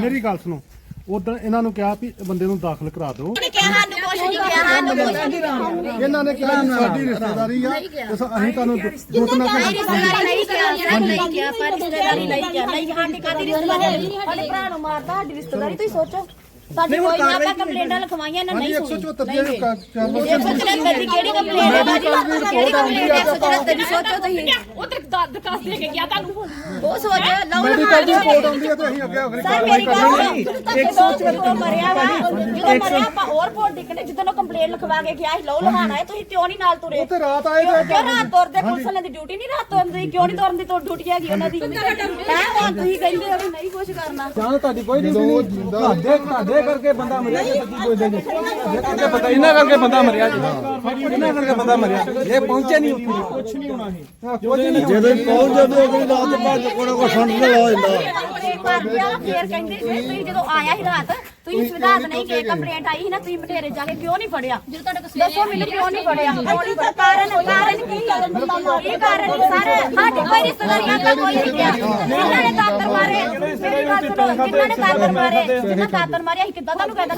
ਮੇਰੀ ਗੱਲ ਸੁਣੋ। ਉਦੋਂ ਇਹਨਾਂ ਨੂੰ ਕਿਹਾ ਵੀ ਬੰਦੇ ਨੂੰ ਦਾਖਲ ਕਰਾ ਦਿਓ। ਇਹਨਾਂ ਨੇ ਕਿਹਾ। ਵੀ ਸਾਡੀ ਰਿਸ਼ਤੇਦਾਰੀ ਆ। ਤੇ ਅਸੀਂ ਤੁਹਾਨੂੰ ਦੋ ਤਿੰਨ ਸਾਡੇ ਭਰਾ ਨੂੰ ਮਾਰਦਾ ਸਾਡੀ ਰਿਸ਼ਤੇਦਾਰੀ ਤੁਸੀਂ ਸੋਚੋ। ਸਾਡੀ ਕੋਈ ਨਾ ਆਪਾਂ ਕੰਪਲੇਂਟਾਂ ਲਿਖਵਾਈਆਂ ਨਾ ਨਹੀਂ ਸੁਣੀ 174 ਦੀ ਕਾਰਵਾਈ 173 ਦੀ ਕਿਹੜੀ ਕੰਪਲੇਂਟ ਹੈ ਬਾਜੀ ਕਿਹੜੀ ਕੰਪਲੇਂਟ ਹੈ 173 ਦੀ ਸੋਚੋ ਤੁਸੀਂ। ਉਹ ਤੇ ਦਰਖਾਸਤ ਦੇ ਕੇ ਗਿਆ ਤੁਹਾਨੂੰ। ਉਹ ਸੋਚ ਲਓ ਮੈਡੀਕਲ ਦੀ ਰਿਪੋਰਟ ਆਉਂਦੀ ਹੈ ਤੇ ਅਸੀਂ ਅੱਗੇ ਅਗਲੀ ਸਰ ਕਾਰਵਾਈ ਮੇਰੀ ਕਰਾਂਗੇ। ਗੱਲ 174 ਮਰਿਆ ਵਾ ਜਦੋਂ ਮਰਿਆ ਆਪਾਂ ਹੋਰ ਰਿਪੋਰਟ ਲਿਖਣੇ ਜਦੋਂ ਕੰਪਲੇਂਟ ਲਿਖਵਾ ਕੇ ਗਿਆ ਸੀ ਲਓ ਲਹਾਣਾ ਹੈ ਤੁਸੀਂ ਕਿਉਂ ਨਹੀਂ ਨਾਲ ਤੁਰੇ? ਉਹ ਤੇ ਰਾਤ ਆਏ ਤੇ ਕਿਉਂ ਰਾਤ ਤੁਰਦੇ? ਪੁਲਿਸ ਵਾਲਿਆਂ ਦੀ ਡਿਊਟੀ ਨਹੀਂ ਰਾਤ ਤੁਰਨ ਦੀ ਕਿਉਂ ਨਹੀਂ ਤੁਰਨ ਦੀ ਤੋਂ ਡਿਊਟੀ ਹੈਗੀ ਉਹਨਾਂ ਦੀ? ਹੈ ਹੁਣ ਤੁਸੀਂ ਕਹਿੰਦੇ ਹੋ ਵੀ ਨਹੀਂ ਕੁਝ ਕਰਨਾ। ਜਾਨ ਤੁਹਾਡੀ ਕੋਈ ਨਹੀਂ। ਤੁਹਾਡੇ ਤੁਹਾਡੇ ਕਰਕੇ ਬੰਦਾ ਮਰਿਆ ਜੀ ਸੱਚੀ ਬੋਲਦੇ ਜੀ ਇਹ ਕਰਕੇ ਬੰਦਾ ਇਹਨਾਂ ਕਰਕੇ ਬੰਦਾ ਮਰਿਆ ਜੀ। ਇਹਨਾਂ ਕਰਕੇ ਬੰਦਾ ਮਰਿਆ। ਇਹ ਪਹੁੰਚੇ ਨਹੀਂ ਉੱਥੇ। ਕੁਝ ਨਹੀਂ ਹੋਣਾ ਸੀ ਜਦੋਂ ਪਹੁੰਚ ਜਾਂਦੇ ਅਗਲੀ ਰਾਤ ਬਾਅਦ ਕੋਣਾ ਕੋ ਸੰਡ ਲਾ ਜਾਂਦਾ ਫੇਰ ਕਹਿੰਦੇ ਜਦੋਂ ਆਇਆ ਸੀ ਰਾਤ ਤੁਸੀਂ ਸਿਧਾਂਤ ਨਹੀਂ ਗਏ ਕੰਪਲੇਂਟ ਆਈ ਸੀ ਨਾ ਤੁਸੀਂ ਮਠੇਰੇ ਜਾ ਕੇ ਕਿਉਂ ਨਹੀਂ ਫੜਿਆ? ਜਦੋਂ ਤੁਹਾਡੇ ਕੋਲ ਦੱਸੋ ਮੈਨੂੰ ਕਿਉਂ ਨਹੀਂ ਫੜਿਆ? ਪਰ ਕਾਰਨ ਕਾਰਨ ਕੀ ਇਹ ਕਾਰਨ ਨਹੀਂ ਸਰ। ਸਾਡੇ ਕੋਈ ਰਿਸ਼ਤੇਦਾਰੀਆਂ ਦਾ ਕੋਈ ਨਹੀਂ ਗਿਆ ਜਿਨ੍ਹਾਂ ਨੇ ਦਾਤਰ ਮਾਰੇ। ਮੇਰੀ ਗੱਲ ਸੁਣੋ ਜਿਨ੍ਹਾਂ ਨੇ ਦਾਤਰ ਮਾਰੇ। ਜਿਨ੍ਹਾਂ ਦਾਤਰ ਮਾਰੇ ਅਸੀਂ ਕਿੱਦਾਂ ਤੁਹਾਨੂੰ ਕਹਿੰਦਾ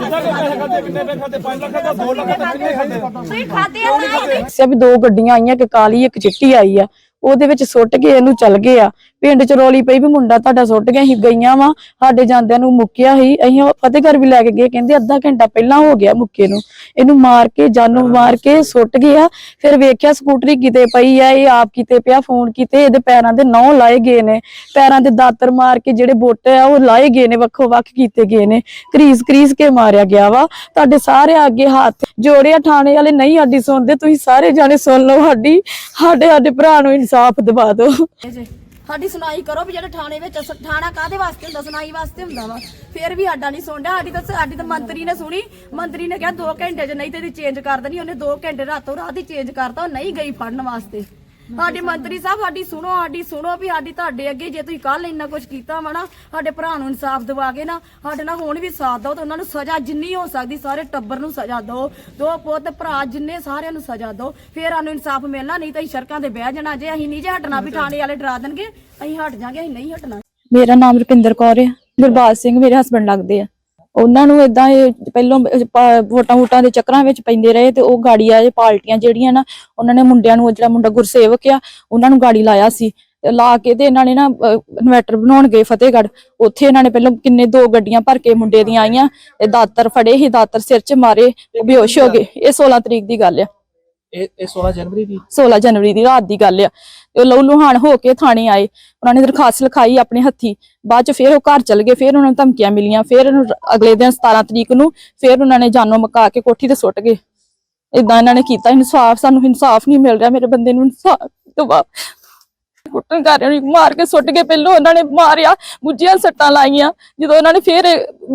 ਕਿੰਨੇ ਪੇ ਖਾਤੇ 5 ਲੱਖ ਦਾ 2 ਲੱਖ ਦਾ ਕਿੰਨੇ ਖਾਤੇ ਤੁਸੀਂ ਖਾਦੇ ਆ ਨਾ? ਦੱਸਿਆ ਵੀ ਦੋ ਗੱਡੀਆਂ ਆਈਆਂ ਇੱਕ ਕਾਲੀ ਇੱਕ ਚਿੱਟੀ ਆਈ ਆ। ਉਹਦੇ ਵਿੱਚ ਸੁੱਟ ਕੇ ਇਹਨੂੰ ਚੱਲ ਗਏ ਆ। ਪਿੰਡ ਚ ਰੋਲੀ ਪਈ ਵੀ ਮੁੰਡਾ ਤੁਹਾਡਾ ਸੁੱਟ ਗਿਆ, ਅਸੀਂ ਗਈਆਂ ਵਾ, ਸਾਡੇ ਜਾਂਦਿਆਂ ਨੂੰ ਮੁੱਕਿਆ ਸੀ, ਅਸੀਂ ਉਹ ਫਤਿਹਗੜ੍ਹ ਵੀ ਲੈ ਕੇ ਗਏ, ਕਹਿੰਦੇ ਅੱਧਾ ਘੰਟਾ ਪਹਿਲਾਂ ਹੋ ਗਿਆ ਮੁੱਕੇ ਨੂੰ। ਇਹਨੂੰ ਮਾਰ ਕੇ, ਜਾਨੋਂ ਮਾਰ ਕੇ ਸੁੱਟ ਗਿਆ, ਫਿਰ ਵੇਖਿਆ ਸਕੂਟਰੀ ਕਿਤੇ ਪਈ ਆ, ਇਹ ਆਪ ਕਿਤੇ ਪਿਆ, ਫੋਨ ਕਿਤੇ, ਇਹਦੇ ਪੈਰਾਂ ਦੇ ਨੌ ਲਾਏ ਗਏ ਨੇ। ਪੈਰਾਂ ਦੇ ਦਾਤਰ ਮਾਰ ਕੇ ਜਿਹੜੇ ਬੋਟੇ ਆ, ਉਹ ਲਾਏ ਗਏ ਨੇ ਵੱਖੋ ਵੱਖ ਕੀਤੇ ਗਏ ਨੇ ਕਰੀਸ ਕਰੀਸ ਕੇ ਮਾਰਿਆ ਗਿਆ ਵਾ। ਤੁਹਾਡੇ ਸਾਰੇ ਅੱਗੇ ਹੱਥ ਜੋੜਿਆ ਥਾਣੇ ਵਾਲੇ ਨਹੀਂ ਸਾਡੀ ਸੁਣਦੇ, ਤੁਸੀਂ ਸਾਰੇ ਜਾਣੇ ਸੁਣ ਲਓ ਸਾਡੀ ਸਾਡੇ ਸਾਡੇ ਭਰਾ ਨੂੰ ਇਨਸਾਫ ਦਿਵਾ ਦਿਓ। ਸਾਡੀ ਸੁਣਾਈ ਕਰੋ ਵੀ ਜਿਹੜੇ ਥਾਣੇ ਵਿੱਚ ਅਸ- ਥਾਣਾ ਕਾਦੇ ਵਾਸਤੇ ਹੁੰਦਾ, ਸੁਣਾਈ ਵਾਸਤੇ ਹੁੰਦਾ ਵਾ। ਫਿਰ ਵੀ ਸਾਡਾ ਨਹੀਂ ਸੁਣਦਾ। ਸਾਡੀ ਤਾਂ ਸਾਡੀ ਤਾਂ ਮੰਤਰੀ ਨੇ ਸੁਣੀ। ਮੰਤਰੀ ਨੇ ਕਿਹਾ 2 ਘੰਟੇ ਚ ਨਹੀਂ ਤੇ ਇਹਦੀ ਚੇਂਜ ਕਰ ਦੇਣੀ। ਉਹਨੇ 2 ਘੰਟੇ ਰਾਤੋਂ ਰਾਤ ਹੀ ਚੇਂਜ ਕਰਤਾ, ਉਹ ਨਹੀਂ ਗਈ ਫੜਨ ਵਾਸਤੇ। ਸਾਡੇ ਮੰਤਰੀ ਸਾਹਿਬ, ਸਾਡੀ ਸੁਣੋ ਸਾਡੀ ਸੁਣੋ ਵੀ ਸਾਡੀ ਤੁਹਾਡੇ ਅੱਗੇ ਜੇ ਤੁਸੀਂ ਕੱਲ ਇੰਨਾ ਕੁਝ ਕੀਤਾ ਵਾ ਨਾ, ਸਾਡੇ ਭਰਾ ਨੂੰ ਇਨਸਾਫ ਦਿਵਾ ਕੇ ਨਾ, ਸਾਡੇ ਨਾਲ ਹੁਣ ਵੀ ਸਾਥ ਦਿਓ ਤੇ ਉਹਨਾਂ ਨੂੰ ਸਜ਼ਾ ਜਿੰਨੀ ਹੋ ਸਕਦੀ ਸਾਰੇ ਟੱਬਰ ਨੂੰ ਸਜ਼ਾ ਦਿਓ। ਦੋ ਪੁੱਤ, ਭਰਾ ਜਿੰਨੇ ਸਾਰਿਆਂ ਨੂੰ ਸਜ਼ਾ ਦਿਓ। ਫੇਰ ਸਾਨੂੰ ਇਨਸਾਫ ਮਿਲਣਾ, ਨਹੀਂ ਤਾਂ ਅਸੀਂ ਸੜਕਾਂ ਤੇ ਬਹਿ ਜਾਣਾ। ਜੇ ਅਸੀਂ ਨਹੀਂ ਜੇ ਹਟਣਾ ਵੀ ਥਾਣੇ ਵਾਲੇ ਡਰਾ ਦੇਣਗੇ, ਅਸੀਂ ਹਟ ਜਾਾਂਗੇ, ਅਸੀਂ ਨਹੀਂ ਹਟਣਾ। ਮੇਰਾ ਨਾਮ ਰੁਪਿੰਦਰ ਕੌਰ ਹੈ। ਗੁਰਬਾਜ ਸਿੰਘ ਮੇਰੇ ਹਸਬੰਡ ਲੱਗਦੇ ਆ। ਉਹਨਾਂ ਨੂੰ ਇਦਾਂ ਇਹ ਪਹਿਲੋਂ ਵੋਟਾਂ ਵੋਟਾਂ ਦੇ ਚੱਕਰਾਂ ਵਿੱਚ ਪੈਂਦੇ ਰਹੇ ਤੇ ਉਹ ਗਾੜੀ ਆ ਇਹ ਪਾਰਟੀਆਂ ਜਿਹੜੀਆਂ ਨਾ, ਉਹਨਾਂ ਨੇ ਮੁੰਡਿਆਂ ਨੂੰ, ਜਿਹੜਾ ਮੁੰਡਾ ਗੁਰਸੇਵਕ ਆ, ਉਹਨਾਂ ਨੂੰ ਗਾੜੀ ਲਾਇਆ ਸੀ। ਤੇ ਲਾ ਕੇ ਤੇ ਇਹਨਾਂ ਨੇ ਨਾ ਇਨਵੈਟਰ ਬਣਾਉਣ ਗਏ ਫਤਿਹਗੜ੍ਹ। ਉੱਥੇ ਇਹਨਾਂ ਨੇ ਪਹਿਲਾਂ ਕਿੰਨੇ ਦੋ ਗੱਡੀਆਂ ਭਰ ਕੇ ਮੁੰਡੇ ਦੀਆਂ ਆਈਆਂ ਤੇ ਦਾਤਰ ਫੜੇ ਸੀ, ਦਾਤਰ ਸਿਰ 'ਚ ਮਾਰੇ ਬੇਹੋਸ਼ ਹੋ ਗਏ। ਇਹ 16 ਤਰੀਕ ਦੀ ਗੱਲ ਆ। ਇਹ ਇਹ 16 ਜਨਵਰੀ ਦੀ? 16 ਜਨਵਰੀ ਦੀ ਰਾਤ ਦੀ ਗੱਲ ਆ। ਤੇ ਉਹ ਲਹੂ ਲੁਹਾਨ ਹੋ ਕੇ ਥਾਣੇ ਆਏ। ਉਹਨਾਂ ਨੇ ਦਰਖਾਸਤ ਲਿਖਾਈ ਆਪਣੇ ਹੱਥੀ। ਬਾਅਦ ਚ ਫਿਰ ਉਹ ਘਰ ਚਲ ਗਏ, ਫਿਰ ਉਹਨਾਂ ਨੂੰ ਧਮਕੀਆਂ ਮਿਲੀਆਂ। ਫਿਰ ਉਹਨੂੰ ਅਗਲੇ ਦਿਨ 17 ਤਰੀਕ ਨੂੰ ਫਿਰ ਉਹਨਾਂ ਨੇ ਜਾਨੋਂ ਮਕਾ ਕੇ ਕੋਠੀ ਤੇ ਸੁੱਟ ਗਏ। ਇਦਾਂ ਇਹਨਾਂ ਨੇ ਕੀਤਾ। ਇਨਸਾਫ, ਸਾਨੂੰ ਇਨਸਾਫ ਨਹੀਂ ਮਿਲ ਰਿਹਾ। ਮੇਰੇ ਬੰਦੇ ਨੂੰ ਇਨਸਾਫ ਦਵਾ ਕੁੱਟਣ ਕਰ ਰਹੇ ਮਾਰ ਕੇ ਸੁੱਟ ਕੇ ਪਹਿਲੋਂ ਉਹਨਾਂ ਨੇ ਮਾਰਿਆ ਗੁੱਜੀਆਂ ਸੱਟਾਂ ਲਾਈਆਂ। ਜਦੋਂ ਉਹਨਾਂ ਨੇ ਫਿਰ